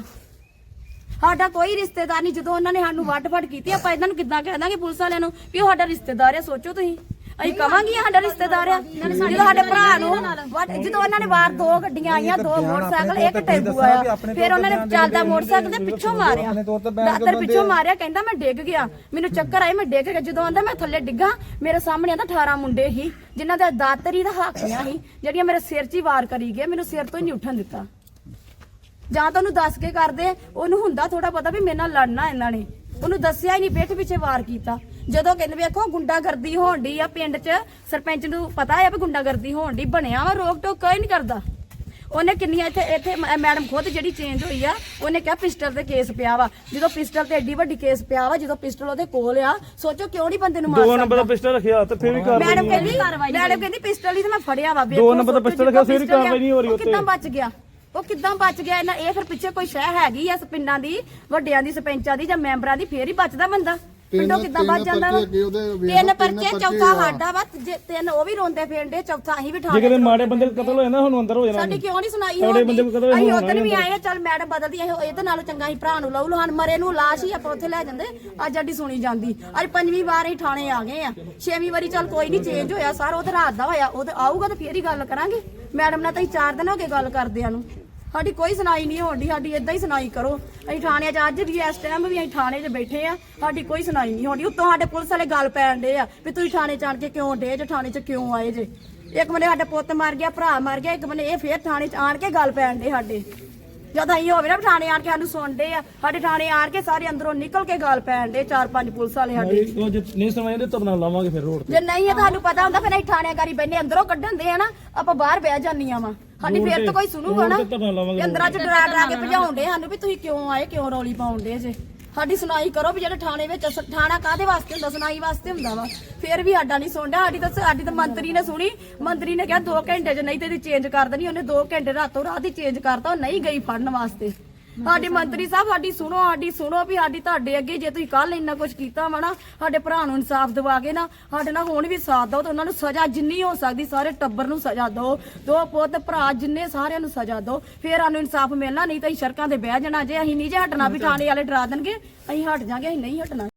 ਸਾਡਾ ਕੋਈ ਰਿਸ਼ਤੇਦਾਰ ਨਹੀਂ, ਜਦੋਂ ਉਹਨਾਂ ਨੇ ਸਾਨੂੰ ਵੱਟ ਫੜ ਕੀਤੀ, ਆਪਾਂ ਇਹਨਾਂ ਨੂੰ ਕਿੱਦਾਂ ਕਹਿ ਦਾਂਗੇ ਪੁਲਿਸ ਵਾਲਿਆਂ ਨੂੰ ਵੀ ਉਹ ਸਾਡਾ ਰਿਸ਼ਤੇਦਾਰ ਆ, ਸੋਚੋ ਤੁਸੀਂ। ਅਸੀਂ ਕਵਾਂਗੇ ਸਾਡਾ ਰਿਸ਼ਤੇਦਾਰ ਆ। ਜਦੋਂ ਸਾਡੇ ਭਰਾ ਨੂੰ ਵੱਟ- ਜਦੋਂ ਉਹਨਾਂ ਨੇ ਵਾਰ ਦੋ ਗੱਡੀਆਂ ਆਈਆਂ, ਦੋ ਮੋਟਰਸਾਈਕਲ, ਇੱਕ ਟੈਂਪੂ ਆਇਆ, ਫਿਰ ਉਹਨਾਂ ਨੇ ਚੱਲਦਾ ਮੋਟਰਸਾਈਕਲ ਦੇ ਪਿੱਛੋਂ ਮਾਰਿਆ। ਦਾਤਰ ਪਿੱਛੋਂ ਮਾਰਿਆ, ਕਹਿੰਦਾ ਮੈਂ ਡਿੱਗ ਗਿਆ। ਮੈਨੂੰ ਚੱਕਰ ਆਏ, ਮੈਂ ਡਿੱਗ ਗਿਆ। ਜਦੋਂ ਆਂਦਾ ਮੈਂ ਥੱਲੇ ਡਿੱਗਾ, ਮੇਰੇ ਸਾਹਮਣੇ ਆਂਦਾ 18 ਮੁੰਡੇ ਸੀ, ਜਿਨ੍ਹਾਂ ਦਾ ਦਾਤਰ ਦਾ ਹਾਕੀਆਂ ਸੀ, ਜਿਹੜੀਆਂ ਮੇਰੇ ਸਿਰ 'ਚ ਹੀ ਵਾਰ ਕਰੀ ਗਏ ਮੈਨੂੰ ਸਿਰ ਤੋਂ ਹੀ ਨਹੀਂ ਉੱਠਣ ਦਿੱਤਾ। ਜਾਂ ਤਾਂ ਉਹਨੂੰ ਦੱਸ ਕੇ ਕਰਦੇ, ਉਹਨੂੰ ਹੁੰਦਾ ਥੋੜਾ ਪਤਾ ਵੀ ਮੇਰੇ ਨਾਲ ਲੜਨਾ ਇਹਨਾਂ ਨੇ। ਉਹਨੂੰ ਦੱਸਿਆ ਹੀ ਨਹੀਂ, ਪਿੱਠ ਪਿੱਛੇ ਵਾਰ ਕੀਤਾ। ਜਦੋਂ ਕਹਿੰਦੇ ਵੇਖੋ ਗੁੰਡਾਗਰਦੀ ਹੋਣ ਡਈ ਆ ਪਿੰਡ 'ਚ ਸਰਪੰਚ ਨੂੰ ਪਤਾ ਹੈ ਵੀ ਗੁੰਡਾਗਰਦੀ ਹੋਣ ਡਈ ਬਣਿਆ ਵਾ ਰੋਕ ਟੋਕ ਕੋਈ ਨਹੀਂ ਕਰਦਾ। ਉਹਨੇ ਕਿੰਨੀਆਂ ਇੱਥੇ ਇੱਥੇ ਮੈਡਮ ਖੁਦ ਜਿਹੜੀ ਚੇਂਜ ਹੋਈ ਆ ਉਹਨੇ ਕਿਹਾ ਪਿਸਟਲ ਤੇ ਕੇਸ ਪਿਆ ਵਾ। ਜਦੋਂ ਪਿਸਟਲ ਤੇ ਐਡੀ ਵੱਡੀ ਕੇਸ ਪਿਆ ਵਾ ਜਦੋਂ ਪਿਸਟਲ ਉਹਦੇ ਕੋਲ ਆ ਸੋਚੋ ਕਿਉਂ ਨਹੀਂ ਬੰਦੇ ਨੂੰ ਮਾਰ ਦੋ ਨੰਬਰ ਦਾ ਪਿਸਟਲ ਰੱਖਿਆ ਤੇ ਫਿਰ ਵੀ ਕਾਰਵਾਈ ਮੈਡਮ। ਕਹਿੰਦੀ ਮੈਡਮ ਕਹਿੰਦੀ ਪਿਸਟਲ ਹੀ ਤੇ ਮੈਂ ਫੜਿਆ ਵਾ ਦੋ ਨੰਬਰ ਦਾ ਪਿਸਟਲ ਰੱਖਿਆ, ਫਿਰ ਵੀ ਕਾਰਵਾਈ ਨਹੀਂ ਹੋ ਰਹੀ ਉਹ ਉੱਤੇ। ਕਿੱਦਾਂ ਬਚ ਗਿਆ? ਉਹ ਕਿੱਦਾਂ ਬਚ ਗਿਆ? ਇਹਨਾਂ ਇਹ ਫਿਰ ਪਿੱਛੇ ਕੋਈ ਸ਼ਹਿ ਹੈਗੀ ਆ ਪਿੰਡਾਂ ਦੀ ਵੱਡਿਆਂ ਦੀ ਸਰਪੰਚਾਂ ਦੀ ਜਾਂ ਮੈਂਬਰਾਂ ਦੀ ਫੇਰ ਹੀ ਬਚਦਾ ਬੰਦਾ। ਪਿੰਡੋਂ ਕਿੱਦਾਂ ਬਚ ਜਾਂਦਾ ਵਾ? ਤਿੰਨ ਪਰਚੇ ਚੌਥਾ ਸਾਡਾ ਵਾ ਜੇ ਤਿੰਨ ਉਹ ਵੀ ਰੋਂਦੇ ਫੇਂਡੇ ਚੌਥਾ ਅਸੀਂ ਵੀ ਜੇ ਠਾਣੇ ਕਿਤੇ ਮਾੜੇ ਬੰਦੇ ਦਾ ਕਤਲ ਹੋ ਜਾਂਦਾ ਹੁਣ ਅੰਦਰ ਹੋ ਜਾਣਾ ਸਾਡੀ ਕਿਉਂ ਨਹੀਂ ਸੁਣਾਈ? ਸਾਡੇ ਬੰਦੇ ਨੂੰ ਕਦੋਂ ਅਸੀਂ ਉਦੋਂ ਵੀ ਆਏ ਆ ਚੱਲ ਮੈਡਮ ਬਦਲਦੀ ਇਹ ਇਹਦੇ ਨਾਲੋਂ ਚੰਗਾ ਹੀ ਭਰਾ ਨੂੰ ਲਊ ਲਹਾਨ ਮਰੇ ਨੂੰ ਲਾਸ਼ ਹੀ ਆਪਾਂ ਉੱਥੇ ਲੈ ਜਾਂਦੇ। ਅੱਜ ਅੱਡੀ ਸੁਣੀ ਜਾਂਦੀ। ਅੱਜ ਪੰਜਵੀਂ ਵਾਰ ਹੀ ਥਾਣੇ ਆ ਗਏ ਆ। ਛੇਵੀਂ ਵਾਰੀ ਚੱਲ ਕੋਈ ਨਹੀਂ ਚੇਂਜ ਹੋਇਆ ਸਾਰਾ ਉਹ ਤੇ ਰਾਤ ਦਾ ਹੋਇਆ ਉਹ ਤੇ ਆਊਗਾ ਤਾਂ ਫੇਰ ਹੀ ਗੱਲ ਕਰਾਂਗੇ। ਮੈਡਮ ਨਾਲ ਤਾਂ ਅਸੀਂ ਚਾਰ ਦਿਨ ਹੋ ਗਏ ਗੱਲ ਕਰਦਿਆਂ ਨੂੰ। ਸਾਡੀ ਕੋਈ ਸੁਣਾਈ ਨਹੀਂ ਹੋਣੀ ਸਾਡੀ ਇਦਾਂ ਹੀ ਸੁਣਾਈ ਕਰੋ। ਅਸੀਂ ਥਾਣੇ 'ਚ ਅੱਜ ਵੀ ਇਸ ਟਾਈਮ ਵੀ ਅਸੀਂ ਥਾਣੇ 'ਚ ਬੈਠੇ ਆ ਸਾਡੀ ਕੋਈ ਸੁਣਾਈ ਨਹੀਂ ਹੋਣੀ ਉੱਤੋਂ ਸਾਡੇ ਪੁਲਿਸ ਵਾਲੇ ਗੱਲ ਪੈਣ ਡੇ ਆ ਵੀ ਤੁਸੀਂ ਥਾਣੇ 'ਚ ਆਣ ਕੇ ਕਿਉਂ ਡੇ ਜੇ ਥਾਣੇ 'ਚ ਕਿਉਂ ਆਏ ਜੇ? ਇੱਕ ਬੰਨੇ ਸਾਡਾ ਪੁੱਤ ਮਰ ਗਿਆ ਭਰਾ ਮਰ ਗਿਆ ਇੱਕ ਬੰਨੇ ਇਹ ਫੇਰ ਥਾਣੇ 'ਚ ਆਣ ਕੇ ਗੱਲ ਪੈਣ ਡੇ ਸਾਡੇ। ਜਦ ਅਸੀਂ ਹੋਵੇ ਨਾ ਥਾਣੇ ਆਣ ਕੇ ਸਾਨੂੰ ਸੁਣਦੇ ਆ ਸਾਡੇ ਥਾਣੇ ਆਣ ਕੇ ਸਾਰੇ ਅੰਦਰੋਂ ਨਿਕਲ ਕੇ ਗੱਲ ਪੈਣ ਡੇ ਚਾਰ ਪੰਜ ਪੁਲਿਸ ਵਾਲੇ ਸਾਡੇ। ਉਹ ਜੇ ਨਹੀਂ ਸਮਝਦੇ ਤਾਂ ਬਣਾ ਲਾਵਾਂਗੇ ਫਿਰ ਰੋਡ ਤੇ। ਜੇ ਨਹੀਂ ਇਹ ਤੁਹਾਨੂੰ ਪਤਾ ਹੁੰਦਾ ਫਿਰ ਅਸੀਂ ਥਾਣੇਕਾਰੀ ਬੈਨੇ ਅੰਦਰੋਂ ਕੱਢਣ ਦੇ ਆ ਨਾ ਆਪਾਂ ਬਾਹਰ ਬਹਿ ਜਾਂਦੀਆਂ ਵਾ। ਸਾਡੀ ਫਿਰ ਤਾਂ ਕੋਈ ਸੁਣੂਗਾ ਨਾ ਵੀ ਅੰਦਰਾਂ ਚ ਡਰਾ ਡਰਾ ਕੇ ਭਜਾਉਂਦੇ ਸਾਨੂੰ ਵੀ ਤੁਸੀਂ ਕਿਉਂ ਆਏ ਕਿਉਂ ਰੌਲੀ ਪਾਉਂਦੇ ਜੇ। ਸਾਡੀ ਸੁਣਾਈ ਕਰੋ ਵੀ ਜਿਹੜੇ ਥਾਣੇ ਵਿੱਚ ਥਾਣਾ ਕਾਦੇ ਵਾਸਤੇ ਹੁੰਦਾ ਸੁਣਾਈ ਵਾਸਤੇ ਹੁੰਦਾ ਵਾ। ਫਿਰ ਵੀ ਸਾਡਾ ਨਹੀਂ ਸੁਣਦਾ ਸਾਡੀ ਤਾਂ ਸਾਡੀ ਤਾਂ ਮੰਤਰੀ ਨੇ ਸੁਣੀ। ਮੰਤਰੀ ਨੇ ਕਿਹਾ 2 ਘੰਟੇ ਚ ਨਹੀਂ ਤੇ ਇਹਦੀ ਚੇਂਜ ਕਰ ਦੇਣੀ ਉਹਨੇ 2 ਘੰਟੇ ਰਾਤੋਂ ਰਾਤ ਹੀ ਚੇਂਜ ਕਰਤਾ ਉਹ ਨਹੀਂ ਗਈ ਫੜਨ ਵਾਸਤੇ। ਸਾਡੀ ਮੰਤਰੀ ਸਾਹਿਬ ਸਾਡੀ ਸੁਣੋ ਸਾਡੀ ਸੁਣੋ ਵੀ ਸਾਡੀ ਤੁਹਾਡੇ ਅੱਗੇ ਜੇ ਤੁਸੀਂ ਕੱਲ ਇੰਨਾ ਕੁਝ ਕੀਤਾ ਵਾ ਨਾ ਸਾਡੇ ਭਰਾ ਨੂੰ ਇਨਸਾਫ ਦਿਵਾ ਕੇ ਨਾ ਸਾਡੇ ਨਾਲ ਹੁਣ ਵੀ ਸਾਥ ਦਿਓ ਤੇ ਉਹਨਾਂ ਨੂੰ ਸਜ਼ਾ ਜਿੰਨੀ ਹੋ ਸਕਦੀ ਸਾਰੇ ਟੱਬਰ ਨੂੰ ਸਜ਼ਾ ਦਿਓ। ਦੋ ਪੁੱਤ ਭਰਾ ਜਿੰਨੇ ਸਾਰਿਆਂ ਨੂੰ ਸਜ਼ਾ ਦਿਓ। ਫੇਰ ਸਾਨੂੰ ਇਨਸਾਫ ਮਿਲਣਾ ਨਹੀਂ ਤਾਂ ਅਸੀਂ ਸੜਕਾਂ ਤੇ ਬਹਿ ਜਾਣਾ ਜੇ ਅਸੀਂ ਨਹੀਂ ਜੇ ਹਟਣਾ ਵੀ ਥਾਣੇ ਵਾਲੇ ਡਰਾ ਦੇਣਗੇ ਅਸੀਂ ਹਟ ਜਾਾਂਗੇ ਅਸੀਂ ਨਹੀਂ ਹਟਣਾ।